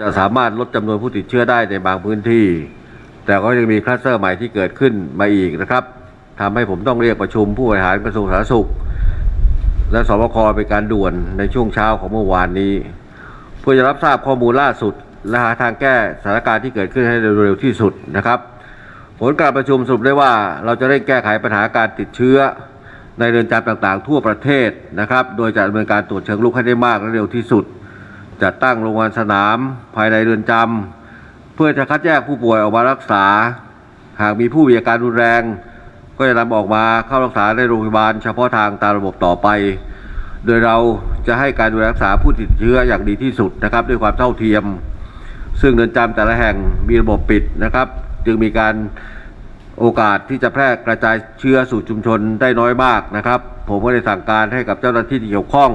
จะสามารถลดจำนวนผู้ติดเชื้อได้ในบางพื้นที่ แต่ก็ยังมีคลัสเตอร์ใหม่ที่เกิดขึ้นมาอีกนะครับทำให้ผมต้องเรียกประชุมผู้บริหารกระทรวงสาธารณสุข และสบคเป็นการด่วนในช่วงเช้าของเมื่อวานนี้ เพื่อจะรับทราบข้อมูลล่าสุด และหาทางแก้สถานการณ์ที่เกิดขึ้นให้เร็วที่สุดนะครับ ผลการประชุมสรุปได้ว่าเราจะเร่งแก้ไขปัญหาการติดเชื้อ ในเรือนจำต่างๆ ทั่วประเทศนะครับ โดยจะดำเนินการตรวจเชิงลุกให้ได้มากและเร็วที่สุด จัดตั้งโรงพยาบาลสนามภายในเรือนจำเพื่อจะคัดแยกผู้ป่วยออกมารักษา หากมีผู้มีอาการรุนแรง ก็จะนำออกมาเข้ารักษาในโรงพยาบาลเฉพาะทางตามระบบต่อไป โดยเราจะให้การดูแลรักษาผู้ติดเชื้ออย่างดีที่สุดนะครับด้วยความเท่าเทียม ซึ่งเรือนจำแต่ละแห่งมีระบบปิดนะครับ จึงมีการโอกาสที่จะแพร่กระจายเชื้อสู่ชุมชนได้น้อยมากนะครับ ผมก็ได้สั่งการให้กับเจ้าหน้าที่ที่เกี่ยวข้อง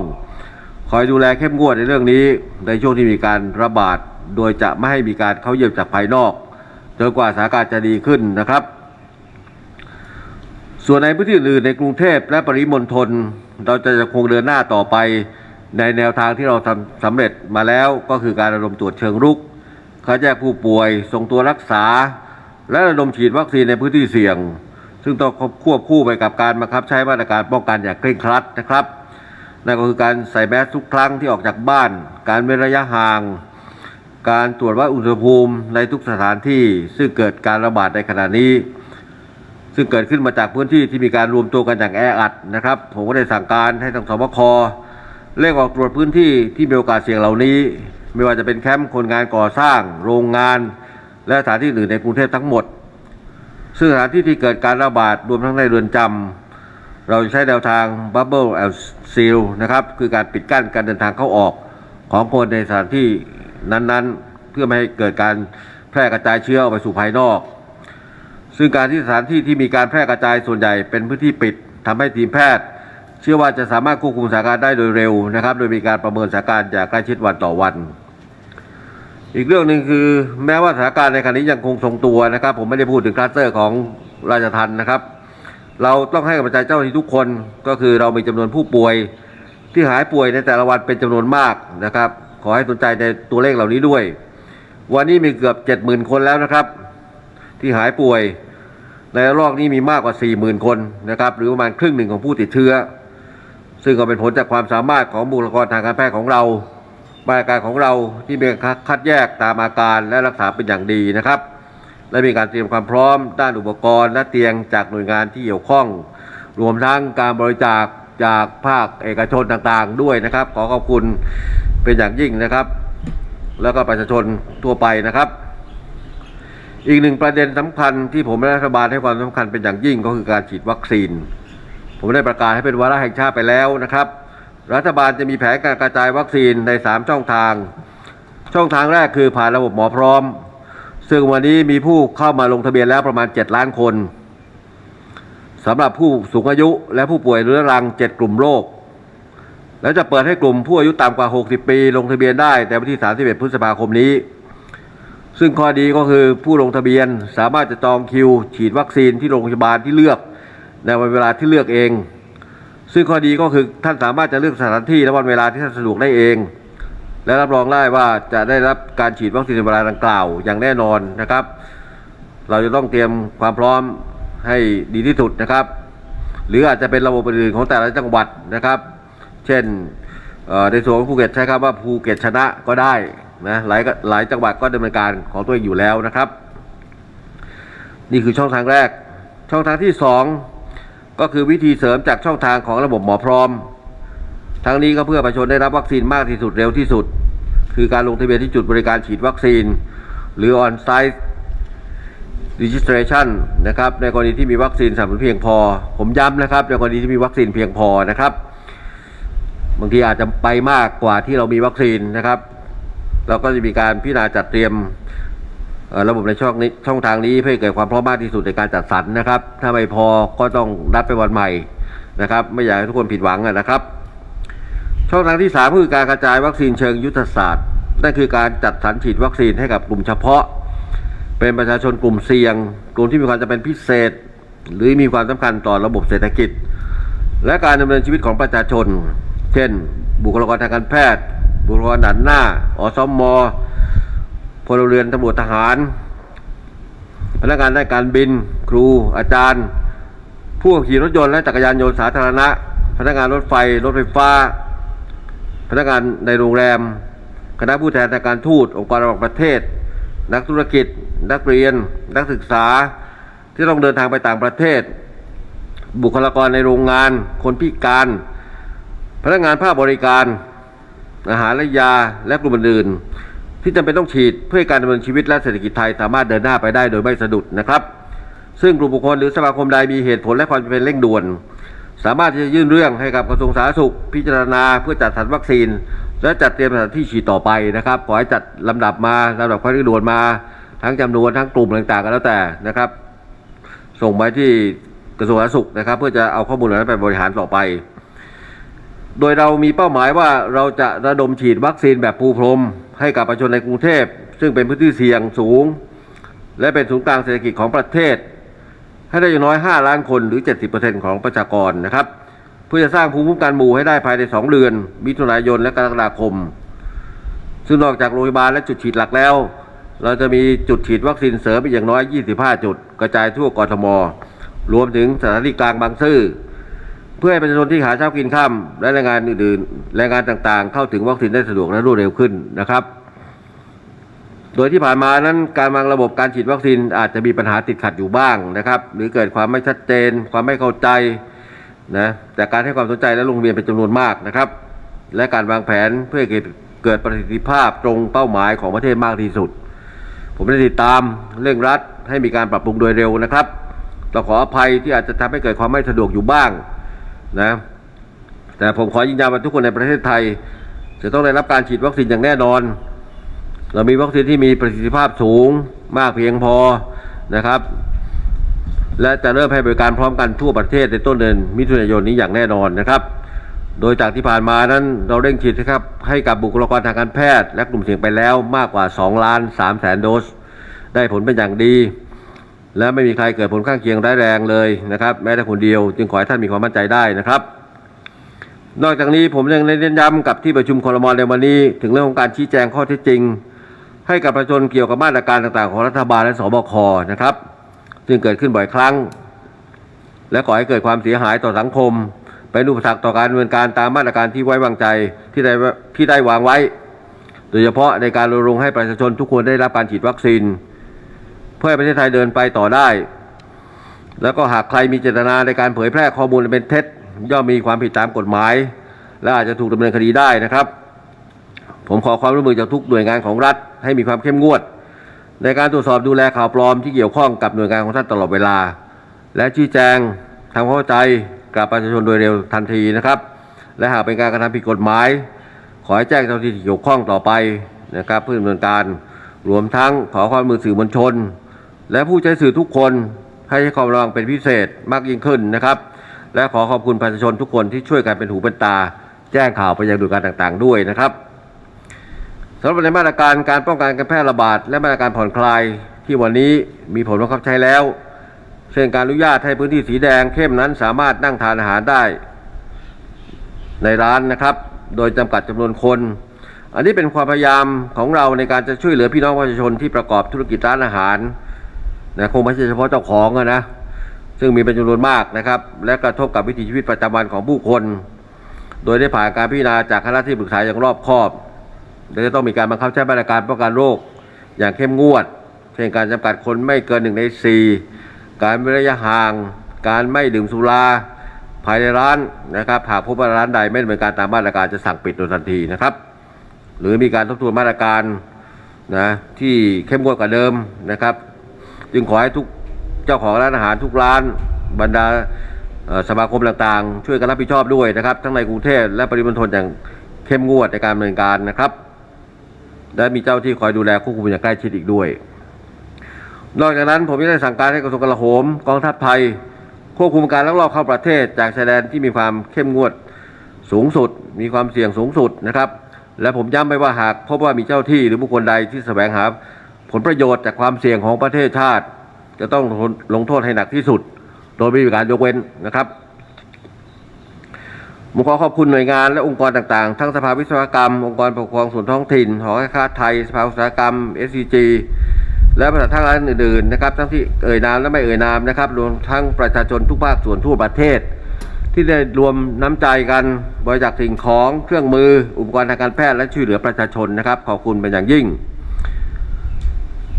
คอยดูแลเข้มงวดในเรื่องนี้ ในช่วงที่มีการระบาด โดยจะไม่ให้มีการเข้าเยี่ยมจากภายนอกจนกว่าสถานการณ์จะดีขึ้นนะครับ ส่วนในพื้นที่อื่นในกรุงเทพและปริมณฑลเราจะยังคงเดินหน้าต่อไป ในแนวทางที่เราทำสำเร็จมาแล้วก็คือการระดมตรวจเชิงรุกคัดแยกผู้ป่วยส่งตัวรักษา และระดมฉีดวัคซีนในพื้นที่เสี่ยง ซึ่งต้องควบคู่ไปกับการบังคับใช้มาตรการป้องกันอย่างเคร่งครัดนะครับ นั่นก็คือการใส่แมสทุกครั้งที่ออกจากบ้าน การเว้นระยะห่าง การตรวจวัดอุณหภูมิในทุกสถานที่ซึ่งเกิดการระบาดในขณะนี้ ซึ่งเกิดขึ้นมาจากพื้นที่ที่มีการรวมตัวกันอย่างแออัดนะครับ ผมก็ได้สั่งการให้ทางสบคเร่งออกตรวจพื้นที่ที่มีโอกาสเสี่ยงเหล่านี้ ไม่ว่าจะเป็นแคมป์คนงานก่อสร้าง โรงงาน และสถานที่อื่นในกรุงเทพทั้งหมดซึ่งสถานที่ที่เกิดการระบาดรวมทั้งในเรือนจำ เราใช้แนวทาง Bubble and Seal นะครับ คือการปิดกั้นการเดินทางเข้าออกของคนในสถานที่นั้นๆ เพื่อไม่ให้เกิดการแพร่กระจายเชื้อออกไปสู่ภายนอก ซึ่งการที่สถานที่ที่มีการแพร่กระจายส่วนใหญ่เป็นพื้นที่ปิดทำให้ทีมแพทย์ เชื่อว่าจะสามารถควบคุมสถานการณ์ได้โดยเร็วนะครับ โดยมีการประเมินสถานการณ์อย่างใกล้ชิดวันต่อวัน อีกเรื่องหนึ่งคือ แม้ว่าสถานการณ์ในขณะนี้ยังคงทรงตัวนะครับ ผมไม่ได้พูดถึงคลัสเตอร์ของราชทันนะครับ เราต้องให้กำลังใจเจ้าหน้าที่ทุกคนก็คือเรามีจำนวนผู้ป่วย ที่หายป่วยในแต่ละวันเป็นจำนวนมากนะครับ ขอให้สนใจในตัวเลขเหล่านี้ด้วย วันนี้มีเกือบเจ็ดหมื่นคนแล้วนะครับ ที่หายป่วย ในรอกนี้มีมากกว่า 4 0,000 คนนะครับ หรือประมาณครึ่งหนึ่งของผู้ติดเชื้อ ซึ่งก็เป็นผลจากความสามารถของบุคลากรทางการแพทย์ของเรามาตรการของเราที่มีการคัดแยกตามอาการและรักษาเป็นอย่างดีนะครับ และมีการเตรียมความพร้อมด้านอุปกรณ์และเตียงจากหน่วยงานที่เกี่ยวข้อง รวมทั้งการบริจาคจากภาคเอกชนต่างๆ ด้วยนะครับ ขอขอบคุณเป็นอย่างยิ่งนะครับ แล้วก็ประชาชนทั่วไปนะครับ อีกหนึ่งประเด็นสำคัญที่ผมและรัฐบาลให้ความสำคัญเป็นอย่างยิ่งก็คือการฉีดวัคซีน ผมได้ประกาศให้เป็นวาระแห่งชาติไปแล้วนะครับ รัฐบาลจะมีแผนการกระจายวัคซีนใน 3 ช่องทาง ช่องทางแรกคือผ่านระบบหมอพร้อม ซึ่งวันนี้มีผู้เข้ามาลงทะเบียนแล้วประมาณ 7 ล้านคนสำหรับผู้สูงอายุและผู้ป่วยเรื้อรัง 7 กลุ่มโรคแล้วจะเปิดให้กลุ่มผู้อายุต่ำกว่า 60 ปี ลงทะเบียนได้แต่วันที่ 31 พฤษภาคมนี้ ซึ่งข้อดีก็คือผู้ลงทะเบียนสามารถจะจองคิว ฉีดวัคซีนที่โรงพยาบาลที่เลือก ในวันเวลาที่เลือกเอง ซึ่งข้อดีก็คือท่านสามารถจะเลือกสถานที่และวันเวลาที่ท่านสะดวกได้เอง และรับรองได้ว่าจะได้รับการฉีดวัคซีนในเวลาดังกล่าวอย่างแน่นอนนะครับ เราจะต้องเตรียมความพร้อมให้ดีที่สุดนะครับ หรืออาจจะเป็นระบบอื่นของแต่ละจังหวัดนะครับ เช่นในส่วนของภูเก็ตใช้คำว่าภูเก็ตชนะก็ได้นะหลายหลายจังหวัดก็ดำเนินการของตัวเองอยู่แล้วนะครับ นี่คือช่องทางแรก ช่องทางที่สองก็คือวิธีเสริมจากช่องทางของระบบหมอพร้อม ทั้งนี้ก็เพื่อประชาชนได้รับวัคซีนมากที่สุดเร็วที่สุด คือการลงทะเบียนที่จุดบริการฉีดวัคซีน หรือ on-site registration นะครับในกรณีที่มีวัคซีนสำหรับเพียงพอ ผมย้ำนะครับในกรณีที่มีวัคซีนเพียงพอนะครับ บางทีอาจจะไปมากกว่าที่เรามีวัคซีนนะครับเราก็จะมีการพิจารณาจัดเตรียมระบบในช่องนี้ช่องทางนี้เพื่อเกิดความพร้อมมากที่สุดในการจัดสรรนะครับ ถ้าไม่พอก็ต้องนัดไปวันใหม่นะครับ ไม่อยากให้ทุกคนผิดหวังนะครับ ช่องทางที่สามคือการกระจายวัคซีนเชิงยุทธศาสตร์นั่นคือการจัดสรรฉีดวัคซีนให้กับกลุ่มเฉพาะ เป็นประชาชนกลุ่มเสี่ยง กลุ่มที่มีความจำเป็นพิเศษ หรือมีความสำคัญต่อระบบเศรษฐกิจ และการดำเนินชีวิตของประชาชน เช่น บุคลากรทางการแพทย์ บุคลากรด่านหน้าอสมพลเรือนตำรวจทหาร พนักงานด้านการบิน ครู อาจารย์ ผู้ขี่รถยนต์และจักรยานยนต์สาธารณะ พนักงานรถไฟ รถไฟฟ้า พนักงานในโรงแรม คณะผู้แทนทางการทูตองค์กรระหว่างประเทศ นักธุรกิจ นักเรียน นักศึกษา ที่ต้องเดินทางไปต่างประเทศ บุคลากรในโรงงาน คนพิการ พนักงานภาคบริการ อาหารและยาและกลุ่มอื่นที่จำเป็นต้องฉีดเพื่อการดำเนินชีวิตและเศรษฐกิจไทยสามารถเดินหน้าไปได้โดยไม่สะดุดนะครับ ซึ่งกลุ่มบุคคลหรือสมาคมใดมีเหตุผลและความจำเป็นเร่งด่วน สามารถที่จะยื่นเรื่องให้กับกระทรวงสาธารณสุข พิจารณาเพื่อจัดสรรวัคซีน และจัดเตรียมสถานที่ฉีดต่อไปนะครับขอให้จัดลำดับมาลำดับความเร่งด่วนมา ทั้งจำนวนทั้งกลุ่มต่างๆกันแล้วแต่นะครับ ส่งไปที่กระทรวงสาธารณสุขนะครับ เพื่อจะเอาข้อมูลเหล่านั้นไปบริหารต่อไป โดยเรามีเป้าหมายว่าเราจะระดมฉีดวัคซีนแบบปูพรม ให้กับประชาชนในกรุงเทพ ซึ่งเป็นพื้นที่เสี่ยงสูง และเป็นศูนย์กลางเศรษฐกิจของประเทศ ให้ได้อย่างน้อย 5 ล้านคนหรือ 70%ของประชากรนะครับ เพื่อจะสร้างภูมิคุ้มกันหมู่ให้ได้ภายใน 2 เดือน มิถุนายนและกรกฎาคม ซึ่งนอกจากโรงพยาบาลและจุดฉีดหลักแล้ว เราจะมีจุดฉีดวัคซีนเสริมอีกอย่างน้อย 25 จุด กระจายทั่วกรทม รวมถึงสถานีกลางบางซื่อเพื่อให้ประชาชนที่หาเช้ากินข้ามและแรงงานอื่นๆแรงงานต่างๆ เข้าถึงวัคซีนได้สะดวกและรวดเร็วขึ้นนะครับ โดยที่ผ่านมานั้นการวางระบบการฉีดวัคซีนอาจจะมีปัญหาติดขัดอยู่บ้างนะครับ หรือเกิดความไม่ชัดเจน ความไม่เข้าใจนะแต่การให้ความสนใจและลงทะเบียนเป็นจำนวนมากนะครับ และการวางแผนเพื่อให้เกิดประสิทธิภาพตรงเป้าหมายของประเทศมากที่สุด ผมได้ติดตามเร่งรัดให้มีการปรับปรุงโดยเร็วนะครับต้องขออภัยที่อาจจะทำให้เกิดความไม่สะดวกอยู่บ้างนะแต่ผมขอยืนยันว่าทุกคนในประเทศไทย จะต้องได้รับการฉีดวัคซีนอย่างแน่นอน เรามีวัคซีนที่มีประสิทธิภาพสูงมากเพียงพอนะครับ และจะเริ่มให้บริการพร้อมกันทั่วประเทศในต้นเดือนมิถุนายนนี้อย่างแน่นอนนะครับ โดยจากที่ผ่านมานั้นเราเร่งฉีดนะครับให้กับบุคลากรทางการแพทย์และกลุ่มเสี่ยงไปแล้วมากกว่า2ล้าน3แสนโดส ได้ผลเป็นอย่างดี และไม่มีใครเกิดผลข้างเคียงร้ายแรงเลยนะครับ แม้แต่คนเดียวจึงขอให้ท่านมีความมั่นใจได้นะครับนอกจากนี้ผมยังได้เน้นย้ำกับที่ประชุมคอรมในวันนี้ ถึงเรื่องของการชี้แจงข้อเท็จจริง ให้กับประชาชนเกี่ยวกับมาตรการต่างๆ ของรัฐบาลและสบคนะครับ ซึ่งเกิดขึ้นบ่อยครั้ง และก่อให้เกิดความเสียหายต่อสังคม เป็นอุปสรรคต่อการดำเนินการตามมาตรการที่ไว้วางใจที่ได้ที่ได้วางไว้ โดยเฉพาะในการรณรงค์ให้ประชาชนทุกคนได้รับการฉีดวัคซีน เพื่อให้ประเทศไทยเดินไปต่อได้ แล้วก็หากใครมีเจตนาในการเผยแพร่ข้อมูลเป็นเท็จย่อมมีความผิดตามกฎหมาย และอาจจะถูกดำเนินคดีได้นะครับ ผมขอความร่วมมือจากทุกหน่วยงานของรัฐ ให้มีความเข้มงวด ในการตรวจสอบดูแลข่าวปลอมที่เกี่ยวข้องกับหน่วยงานของท่านตลอดเวลา และชี้แจงทำความเข้าใจกับประชาชนโดยเร็วทันทีนะครับ และหากเป็นการกระทำผิดกฎหมาย ขอให้แจ้งเจ้าหน้าที่เกี่ยวข้องต่อไปนะครับ เพื่อดำเนินการรวมทั้งขอความมือสื่อมวลชน และผู้ใช้สื่อทุกคนให้ให้ความระวังเป็นพิเศษมากยิ่งขึ้นนะครับ และขอขอบคุณประชาชนทุกคนที่ช่วยกันเป็นหูเป็นตา แจ้งข่าวไปยังหน่วยงานต่างๆ ด้วยนะครับ สำหรับในมาตรการการป้องกันการแพร่ระบาด และมาตรการผ่อนคลายที่วันนี้มีผลบังคับใช้แล้ว เช่นการอนุญาตให้พื้นที่สีแดงเข้มนั้นสามารถนั่งทานอาหารได้ ในร้านนะครับ โดยจำกัดจำนวนคน อันนี้เป็นความพยายามของเราในการจะช่วยเหลือพี่น้องประชาชนที่ประกอบธุรกิจร้านอาหารนะคงไม่ใช่เฉพาะเจ้าของนะซึ่งมีเป็นจำนวนมากนะครับ และกระทบกับวิถีชีวิตประจำวันของผู้คน โดยได้ผ่านการพิจารณาจากคณะที่ปรึกษาอย่างรอบคอบ โดยจะต้องมีการบังคับใช้มาตรการป้องกันโรค อย่างเข้มงวด เช่นการจำกัดคนไม่เกินหนึ่งในสี่การเว้นระยะห่าง การไม่ดื่มสุราภายในร้านนะครับหากพบว่าร้านใดไม่ดำเนินการตามมาตรการจะสั่งปิดโดยทันทีนะครับ หรือมีการทบทวนมาตรการนะที่เข้มงวดกว่าเดิมนะครับ จึงขอให้ทุกเจ้าของร้านอาหารทุกร้านบรรดาสมาคมต่างๆ ช่วยกันรับผิดชอบด้วยนะครับ ทั้งในกรุงเทพและปริมณฑลอย่างเข้มงวดในการดำเนินการนะครับ และมีเจ้าที่คอยดูแลควบคุมอย่างใกล้ชิดอีกด้วย นอกจากนั้นผมยังได้สั่งการให้กระทรวงกลาโหมกองทัพไทย ควบคุมการลักลอบเข้าประเทศจากชายแดนที่มีความเข้มงวดสูงสุด มีความเสี่ยงสูงสุดนะครับ และผมย้ำไปว่าหากพบว่ามีเจ้าที่หรือบุคคลใดที่แสวงหาผลประโยชน์จากความเสี่ยงของประเทศชาติ จะต้องลงโทษให้หนักที่สุด โดยไม่มีการยกเว้นนะครับ ผมขอขอบคุณหน่วยงานและองค์กรต่างๆ ทั้งสภาวิศวกรรม องค์กรปกครองส่วนท้องถิ่น หอการค้าไทย สภาอุตสาหกรรม SCG และบริษัททางร้านอื่นๆนะครับทั้งที่เอ่ยนามและไม่เอ่ยนามนะครับรวมทั้งประชาชนทุกภาคส่วนทั่วประเทศ ที่ได้รวมน้ำใจกันบริจาคสิ่งของเครื่องมือ อุปกรณ์ทางการแพทย์และช่วยเหลือประชาชนนะครับ ขอบคุณเป็นอย่างยิ่ง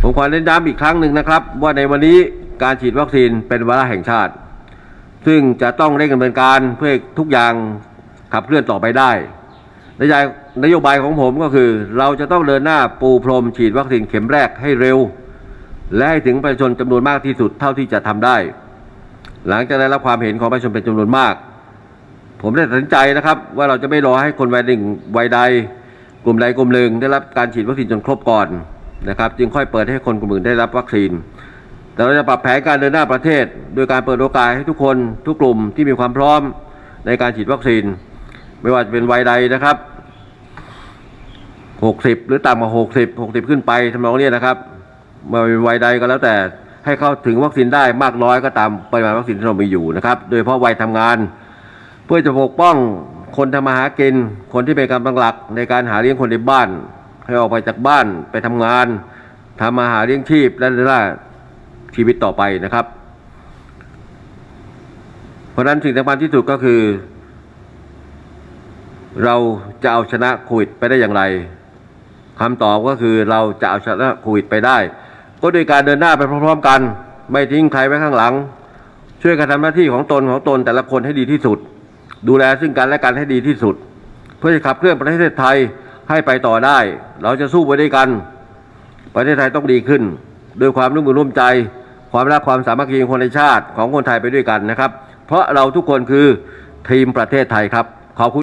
ผมขอเน้นย้ำอีกครั้งหนึ่งนะครับ ว่าในวันนี้การฉีดวัคซีนเป็นวาระแห่งชาติ ซึ่งจะต้องเร่งดำเนินการเพื่อทุกอย่างขับเคลื่อนต่อไปได้นโยบายนโยบายของผมก็คือ เราจะต้องเดินหน้าปูพรมฉีดวัคซีนเข็มแรกให้เร็ว และให้ถึงประชาชนจำนวนมากที่สุดเท่าที่จะทำได้ หลังจากได้รับความเห็นของประชาชนเป็นจำนวนมาก ผมได้ตัดสินใจนะครับ ว่าเราจะไม่รอให้คนวัยหนึ่งวัยใด กลุ่มใดกลุ่มหนึ่งได้รับการฉีดวัคซีนจนครบก่อนนะครับ จึงค่อยเปิดให้คนกลุ่มอื่นได้รับวัคซีน เราจะปรับแผนการเดินหน้าประเทศ โดยการเปิดโอกาสให้ทุกคนทุกกลุ่มที่มีความพร้อมในการฉีดวัคซีน ไม่ว่าจะเป็นวัยใดนะครับ 60 หรือต่ำกว่า 60 60 ขึ้นไปทำนองนี้นะครับมาเป็นวัยใดก็แล้วแต่ให้เข้าถึงวัคซีนได้มากน้อยก็ตามปริมาณวัคซีนที่เรามีอยู่นะครับ โดยเฉพาะวัยทำงาน เพื่อจะปกป้องคนทำมาหากิน คนที่เป็นกำลังหลักในการหาเลี้ยงคนในบ้าน ให้ออกไปจากบ้านไปทำงานทำมาหาเลี้ยงชีพและเรื่อง ชีวิตต่อไปนะครับ เพราะฉะนั้นสิ่งสำคัญที่สุดก็คือ เราจะเอาชนะโควิดไปได้อย่างไรคำตอบก็คือเราจะเอาชนะโควิดไปได้ ก็โดยการเดินหน้าไปพร้อมๆกัน ไม่ทิ้งใครไว้ข้างหลัง ช่วยกันทำหน้าที่ของตนของตนแต่ละคนให้ดีที่สุด ดูแลซึ่งกันและกันให้ดีที่สุด เพื่อจะขับเคลื่อนประเทศไทยให้ไปต่อได้ เราจะสู้ไปด้วยกัน ประเทศไทยต้องดีขึ้น ด้วยความร่วมมือร่วมใจ ความรักความสามัคคีของคนในชาติของคนไทยไปด้วยกันนะครับ เพราะเราทุกคนคือทีมประเทศไทยครับขอบคุณ